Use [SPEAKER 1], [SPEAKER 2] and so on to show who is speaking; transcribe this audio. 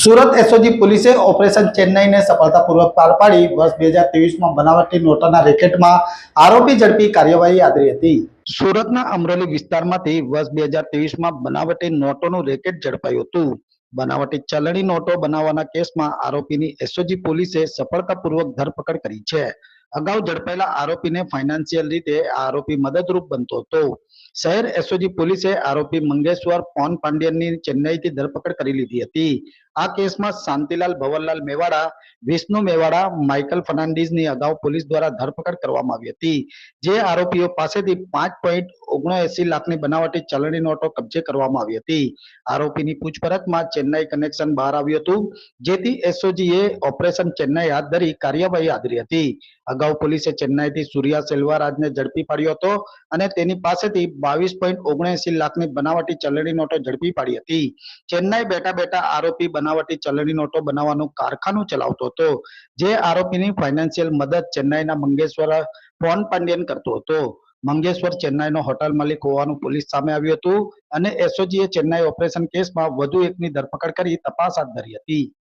[SPEAKER 1] Surat SOG પોલીસે operation ચેન્નાઈને સફળતાપૂર્વક પાર પાડી વર્ષ બે હજાર બનાવટી નોટોના રેકેટમાં આરોપી ઝડપી કાર્યવાહી આદરી હતી. સુરતના અમરેલી વિસ્તારમાંથી વર્ષ બે હજાર ત્રેવીસમાં બનાવટી નોટોનું રેકેટ ઝડપાયું હતું. બનાવટી ચલણી નોટો બનાવવાના કેસમાં આરોપીની એસઓજી પોલીસે સફળતાપૂર્વક ધરપકડ કરી છે. અગાઉ ઝડપાયેલા આરોપીને ફાઇનાન્શિયલ રીતે આરોપી મદદરૂપ બનતો હતો. શહેર એસઓજી પોલીસે આરોપી મંગેશ્વર પોન પાંડ્યનની ચેન્નઈથી ધરપકડ કરી લીધી હતી. આ કેસમાં શાંતિલાલ ભવનલાલ મેવાડા, વિષ્ણુ મેવાડા, માઇકલ ફર્નાન્ડિઝની અગાઉ પોલીસ દ્વારા ધરપકડ કરવામાં આવી હતી. જે આરોપીઓ પાસેથી પાંચ પોઈન્ટ ઓગણએસી લાખની બનાવટી ચલણી નોટો કબજે કરવામાં આવી હતી. આરોપીની પૂછપરછમાં ચેન્નઈ કનેક્શન બહાર આવ્યું હતું. જેથી એસઓજીએ ઓપરેશન ચેન્નઈ હાથ ધરી કાર્યવાહી આદરી હતી. અગાઉ પોલીસે ચેન્નાઈથી સૂર્યા સેલ્વારાજને ઝડપી પાડ્યો હતો અને તેની પાસેથી બાવીસ પોઈન્ટ ઓગણએસી લાખની બનાવટી ચલણી નોટો ઝડપી પાડી હતી. ચેન્નાઈ બેઠા બેઠા આરોપી બનાવટી ચલણી નોટો બનાવવાનું કારખાનું ચલાવતો હતો, જે આરોપીની ફાઇનાન્શિયલ મદદ ચેન્નાઈના મંગેશ્વર પોન પાંડ્યન કરતો હતો. મંગેશ્વર ચેન્નાઈનો હોટલ માલિક હોવાનું પોલીસ સામે આવ્યું હતું અને એસઓજીએ ચેન્નાઈ ઓપરેશન કેસમાં વધુ એકની ધરપકડ કરી તપાસ હાથ ધરી હતી.